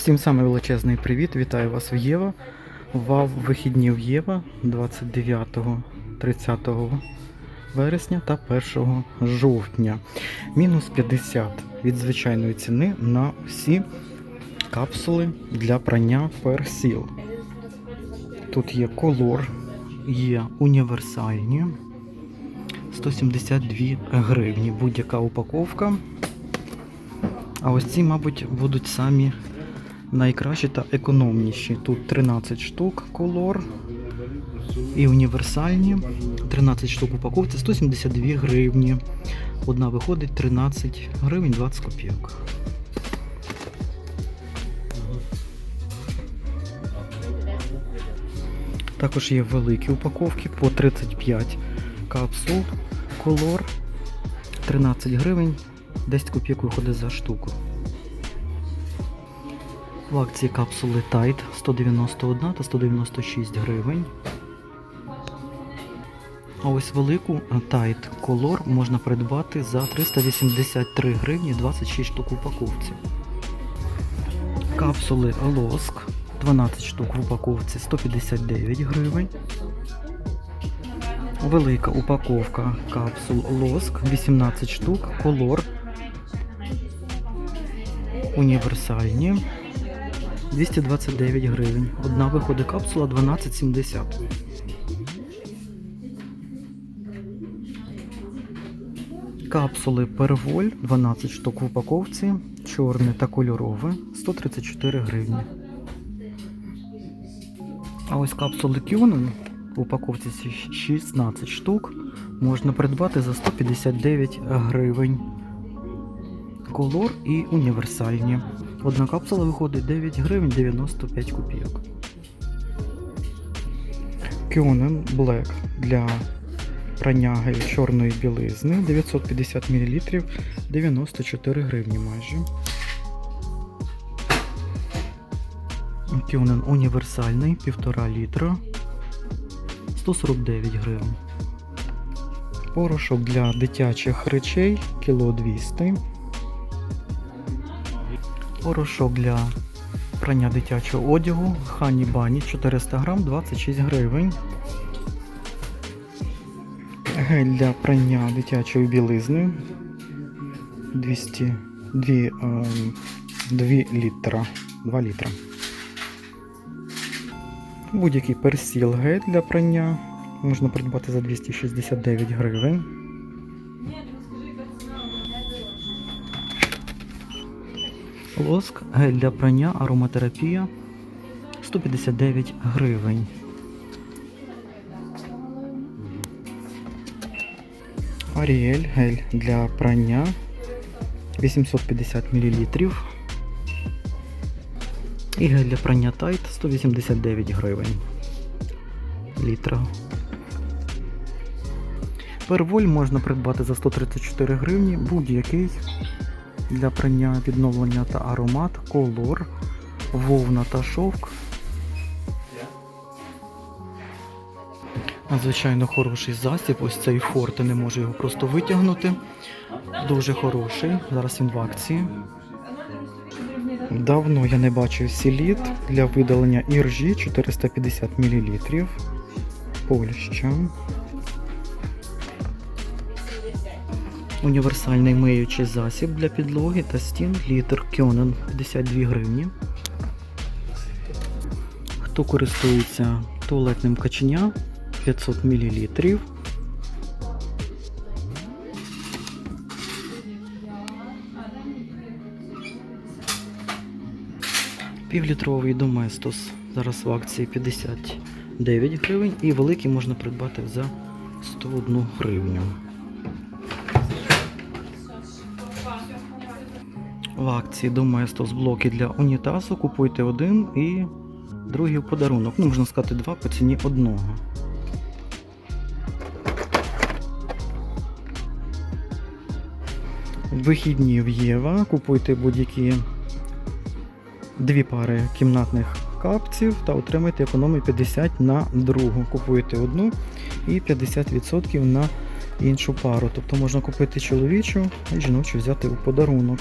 Всім саме величезний привіт! Вітаю вас в Єва. Вав вихідні в Єва 29-30 вересня та 1 жовтня. Мінус 50 від звичайної ціни на всі капсули для прання персіл. Тут є колор, є універсальні 172 гривні. Будь-яка упаковка. А ось ці, мабуть, будуть самі найкращі та економніші. Тут 13 штук колор і універсальні. 13 штук упаковці 172 гривні. Одна виходить 13 гривень 20 копійок. Також є великі упаковки по 35 капсул колор 13 гривень, 10 копійок виходить за штуку. В акції капсули Tide 191 та 196 гривень. А ось велику Tide Color можна придбати за 383 гривні 26 штук в упаковці. Капсули Лоск 12 штук в упаковці 159 гривень. Велика упаковка капсул Лоск 18 штук, колор універсальні 229 гривень. Одна виходить капсула 12,70. Капсули Перволь 12 штук в упаковці, чорне та кольорове 134 гривні. А ось капсули Кюнен в упаковці ці 16 штук можна придбати за 159 гривень. Колор і універсальні. Одна капсула виходить 9 гривень 95 копійок. Кюнен Black для прання чорної білизни 950 мл 94 гривні майже. Кюнен універсальний 1,5 літра 149 гривень. Порошок для дитячих речей кіло 200 Порошок для прання дитячого одягу Хані Бані 400 грам 26 гривень. Гель для прання дитячої білизни 200 2, е, 2 літра. 2 літра. Будь-який персіл гель для прання можна придбати за 269 гривень. Лоск, гель для прання, ароматерапія 159 гривень. Аріель, гель для прання 850 мл. І гель для прання Тайт 189 гривень. Літра. Перволь можна придбати за 134 гривні будь-який для прання відновлення та аромат, колор, вовна та шовк. Надзвичайно хороший засіб, ось цей форт, я не можу його просто витягнути. Дуже хороший. Зараз він в акції. Давно я не бачив сіліт для видалення іржі 450 мл. Польща. Універсальний миючий засіб для підлоги та стін літр Кьонен 52 гривні. Хто користується туалетним каченя 500 мл. Півлітровий доместос. Зараз в акції 59 гривень і великий можна придбати за 101 гривню. В акції Доместос блоки для унітазу. Купуйте один і другий в подарунок. Ну, можна сказати, два по ціні одного. Вихідні в Єва. Купуйте будь-які дві пари кімнатних капців та отримайте економію 50 на другу. Купуєте одну і 50% на іншу пару. Тобто можна купити чоловічу і жіночу взяти у подарунок.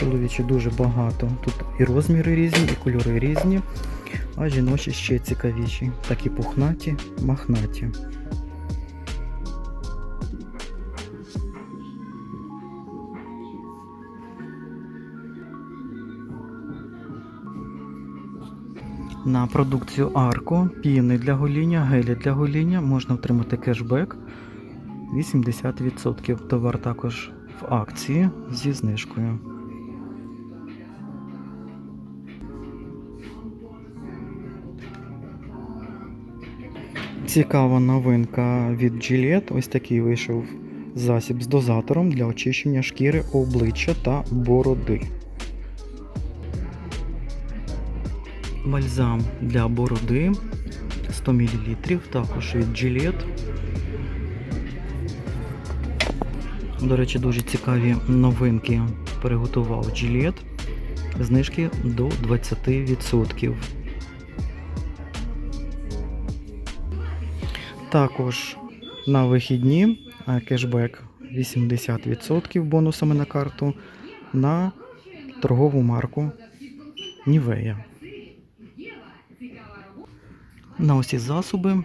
Чоловічі дуже багато. Тут і розміри різні, і кольори різні, а жіночі ще цікавіші. Такі пухнаті, махнаті. На продукцію Арко, піни для гоління, гелі для гоління можна отримати кешбек 80%. Товар також в акції зі знижкою. Цікава новинка від Gillette. Ось такий вийшов засіб з дозатором для очищення шкіри обличчя та бороди. Бальзам для бороди 100 мл, також від Gillette. До речі, дуже цікаві новинки приготував Gillette. Знижки до 20%. Також на вихідні кешбек 80% бонусами на карту на торгову марку Нівея. На усі засоби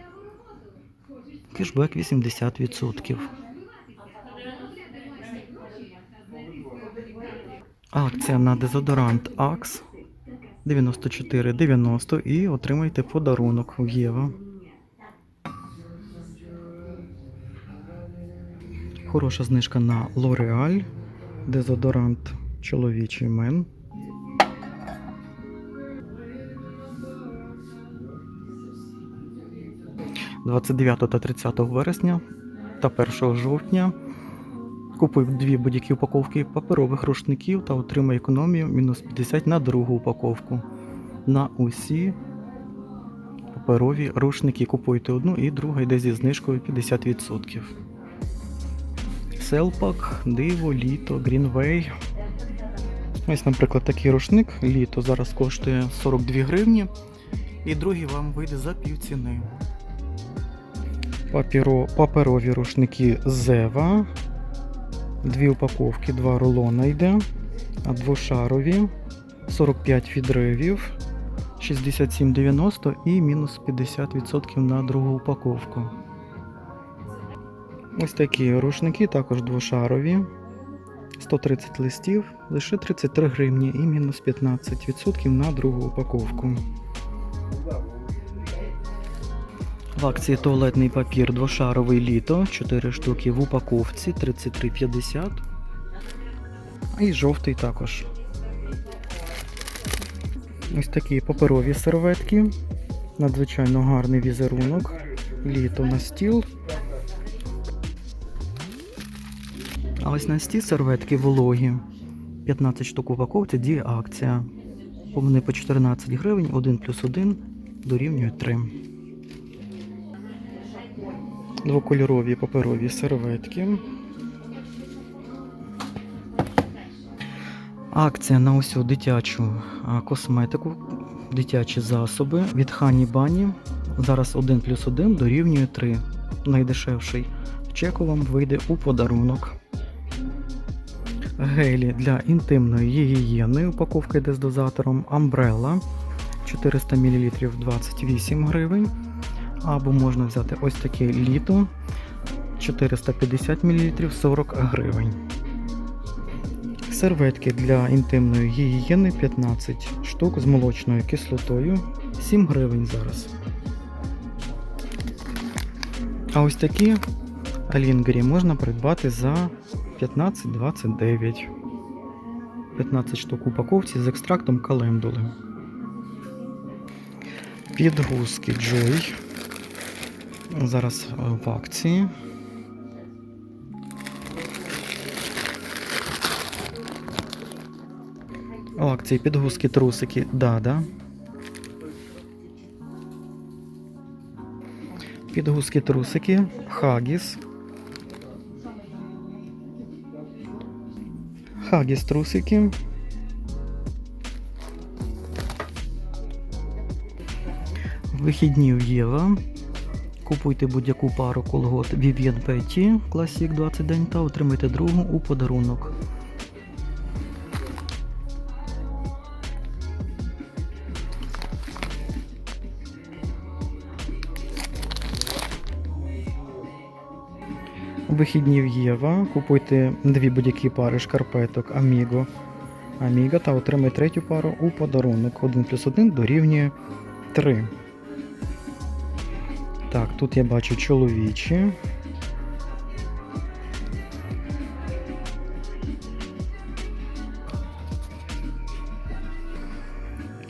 кешбек 80%. Акція на дезодорант Axe 94,90 і отримайте подарунок в Єва. Хороша знижка на L'Oreal, дезодорант чоловічий мен. – 29 та 30 вересня та 1 жовтня Купуй дві будь-які упаковки паперових рушників та отримай економію мінус 50 на другу упаковку. На усі паперові рушники купуйте одну і друга йде зі знижкою 50%. Селпак, диво, літо, Greenway. Ось, наприклад, такий рушник літо зараз коштує 42 гривні. І другий вам вийде за півціни. Папіро, паперові рушники Зева. Дві упаковки, два рулона йде, а двошарові 45 відривів, 67,90 і мінус 50% на другу упаковку. Ось такі рушники, також двошарові. 130 листів, лише 33 гривні і мінус 15% на другу упаковку. В акції туалетний папір двошаровий літо, 4 штуки в упаковці 33,50. І жовтий також. Ось такі паперові серветки. Надзвичайно гарний візерунок. Літо на стіл. А ось на стіл серветки вологі. 15 штук в упаковці, діє акція. Вони по 14 гривень, 1 плюс 1 дорівнює 3. Двокольорові паперові серветки. Акція на усю дитячу косметику, дитячі засоби від Хані Бані. Зараз 1 плюс 1 дорівнює 3. Найдешевший чеку вам вийде у подарунок. Гелі для інтимної гігієни. Упаковка йде з Umbrella 400 мл 28 гривень. Або можна взяти ось таке літо 450 мл 40 гривень. Серветки для інтимної гігієни 15 штук з молочною кислотою 7 гривень зараз. А ось такі алінгері можна придбати за 15,29. 15 штук упаковці з екстрактом календули. Підгузки Joy. Зараз е, в акції. В акції підгузки трусики Дада. Підгузки трусики Хагіс. Хагіс трусики. Вихідні в Єва. Купуйте будь-яку пару колгот Vivienne Petty Classic 20 день та отримайте другу у подарунок. Вихідні Єва. Купуйте дві будь-які пари шкарпеток Amigo. Amiga та отримай третю пару у подарунок. 1 плюс 1 дорівнює 3. Так, тут я бачу чоловічі.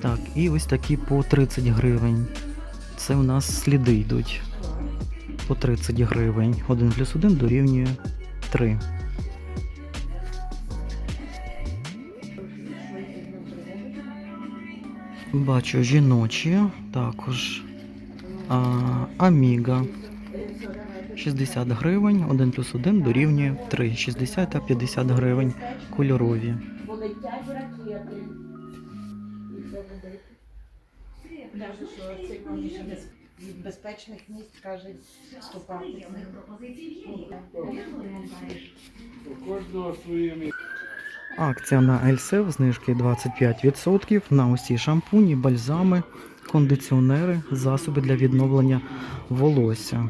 Так, і ось такі по 30 гривень. Це у нас сліди йдуть. По 30 гривень. 1 плюс 1 дорівнює 3. Бачу жіночі, також а, Аміга. 60 гривень, 1 плюс 1 дорівнює 3. 60 та 50 гривень кольорові. Полетять від безпечних місць каже ступати. У кожного своє місце. Акція на Ельсев, знижки 25% на усі шампуні, бальзами, кондиціонери, засоби для відновлення волосся.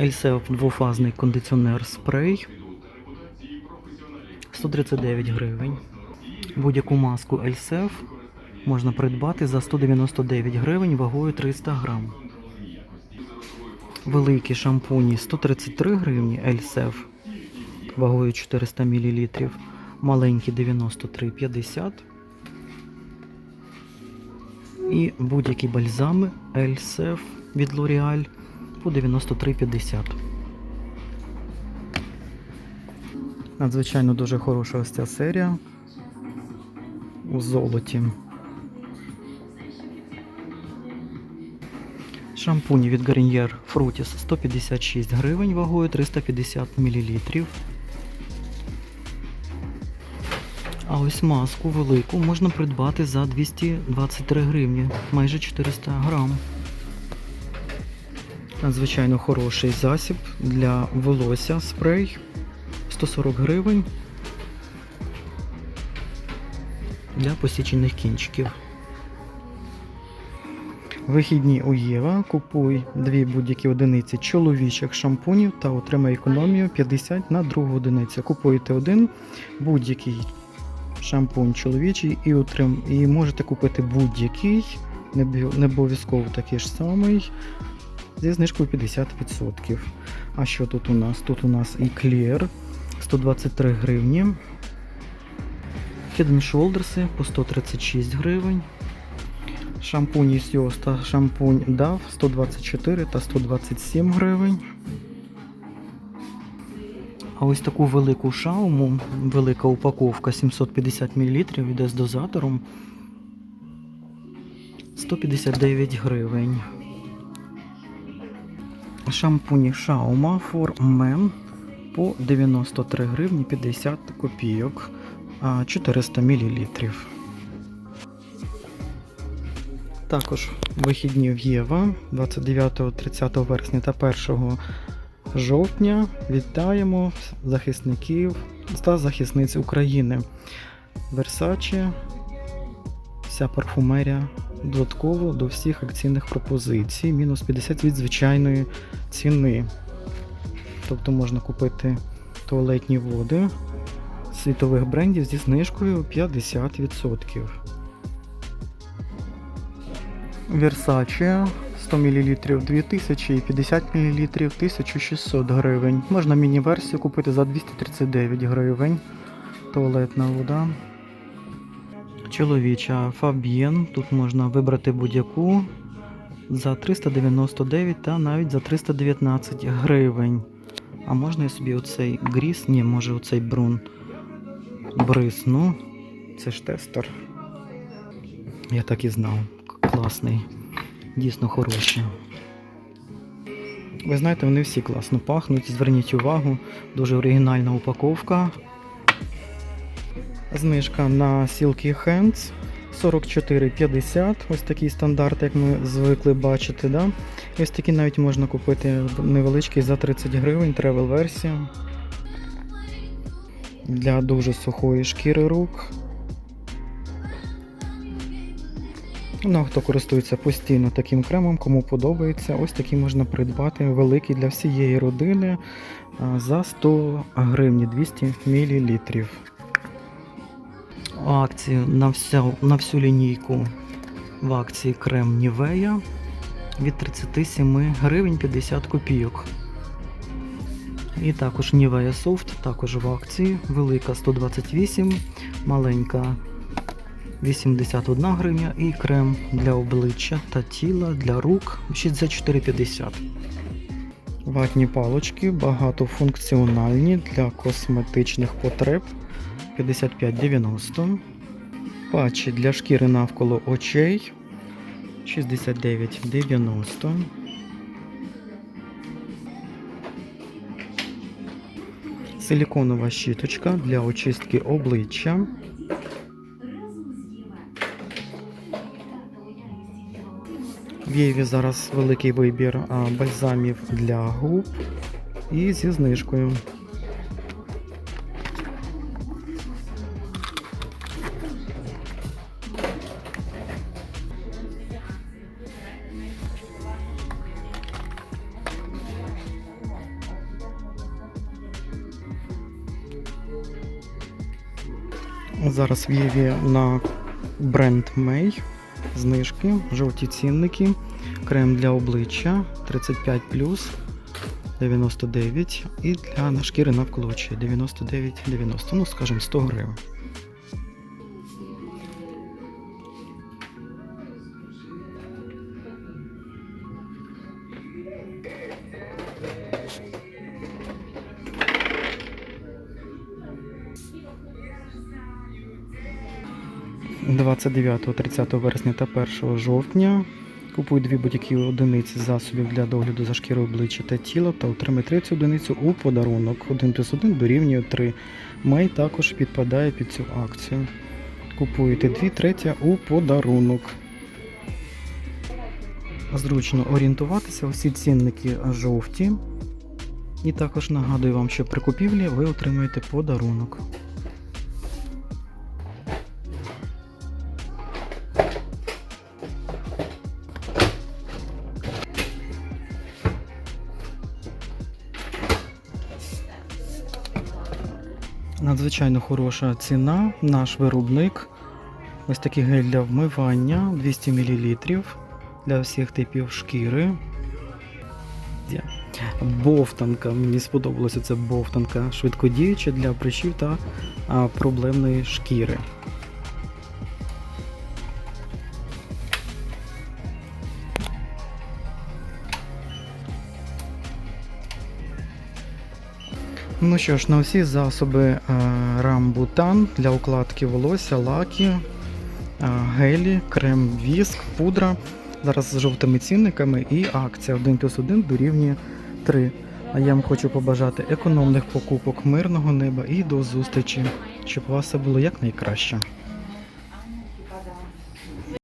Ельсев двофазний кондиціонер спрей 139 гривень. Будь-яку маску Ельсев можна придбати за 199 гривень вагою 300 грам. Великі шампуні 133 гривні Ельсев вагою 400 мл. Маленькі 93,50. І будь-які бальзами Ельсев від L'Oreal по 93,50. Надзвичайно дуже хороша ось ця серія у золоті. Шампуні від Garnier Frutis 156 гривень вагою 350 мл. А ось маску велику можна придбати за 223 гривні, майже 400 грам. Надзвичайно хороший засіб для волосся спрей 140 гривень для посічених кінчиків. Вихідні у Єва. Купуй дві будь-які одиниці чоловічих шампунів та отримай економію 50 на другу одиницю. Купуєте один будь-який шампунь чоловічий і отрим... і можете купити будь-який, не обов'язково такий ж самий, зі знижкою 50%. А що тут у нас? Тут у нас і Clear 123 гривні. And Shoulders по 136 гривень. Шампунь Ісіос та шампунь DAV 124 та 127 гривень. А ось таку велику шауму, велика упаковка 750 мл йде з дозатором 159 гривень. Шампуні Шаума for Men по 93 гривні 50 копійок, 400 мл. Також вихідні в Єва 29-30 вересня та 1 жовтня вітаємо захисників та захисниць України. Versace, вся парфумерія додатково до всіх акційних пропозицій. Мінус 50 від звичайної ціни. Тобто можна купити туалетні води світових брендів зі знижкою 50%. Versace 100 мл 2000 і 50 мл 1600 гривень. Можна міні-версію купити за 239 гривень. Туалетна вода. Чоловіча Fabienne. Тут можна вибрати будь-яку за 399 та навіть за 319 гривень. А можна я собі оцей гріс, ні, може оцей брун брисну. Це ж тестер. Я так і знав. Класний. Дійсно хороший. Ви знаєте, вони всі класно пахнуть. Зверніть увагу, дуже оригінальна упаковка. Знижка на Silky Hands 44,50. Ось такий стандарт, як ми звикли бачити. Да? Ось такі навіть можна купити невеличкий за 30 гривень, тревел версія. Для дуже сухої шкіри рук. Ну, хто користується постійно таким кремом, кому подобається, ось такий можна придбати великий для всієї родини за 100 гривень 200 мл. Акції на всю, на всю лінійку в акції крем Нівея від 37 гривень 50 копійок. І також Nivea Soft, також в акції, велика 128, маленька 81 гривня і крем для обличчя та тіла для рук 64,50. Ватні палочки багатофункціональні для косметичних потреб 55,90. Патчі для шкіри навколо очей 69,90. Силіконова щіточка для очистки обличчя. В Єві зараз великий вибір бальзамів для губ і зі знижкою. Зараз в Єві на бренд May знижки, жовті цінники, крем для обличчя 35 99 і для на шкіри навколо очей 99,90, ну скажімо 100 гривень. – 29-30 вересня та 1 жовтня Купуй дві будь-які одиниці засобів для догляду за шкірою обличчя та тіла та отримай третю одиницю у подарунок. 1 плюс 1 дорівнює 3. Май також підпадає під цю акцію. Купуєте дві третя у подарунок. Зручно орієнтуватися, усі цінники жовті. І також нагадую вам, що при купівлі ви отримаєте подарунок. Надзвичайно хороша ціна. Наш виробник. Ось такий гель для вмивання 200 мл для всіх типів шкіри. Бовтанка. Мені сподобалося це бовтанка. Швидкодіюча для прищів та проблемної шкіри. Ну що ж, на всі засоби е, рамбутан для укладки волосся, лаки, е, гелі, крем, віск, пудра. Зараз з жовтими цінниками і акція 1 плюс 1 дорівнює 3. А я вам хочу побажати економних покупок, мирного неба і до зустрічі, щоб у вас все було якнайкраще.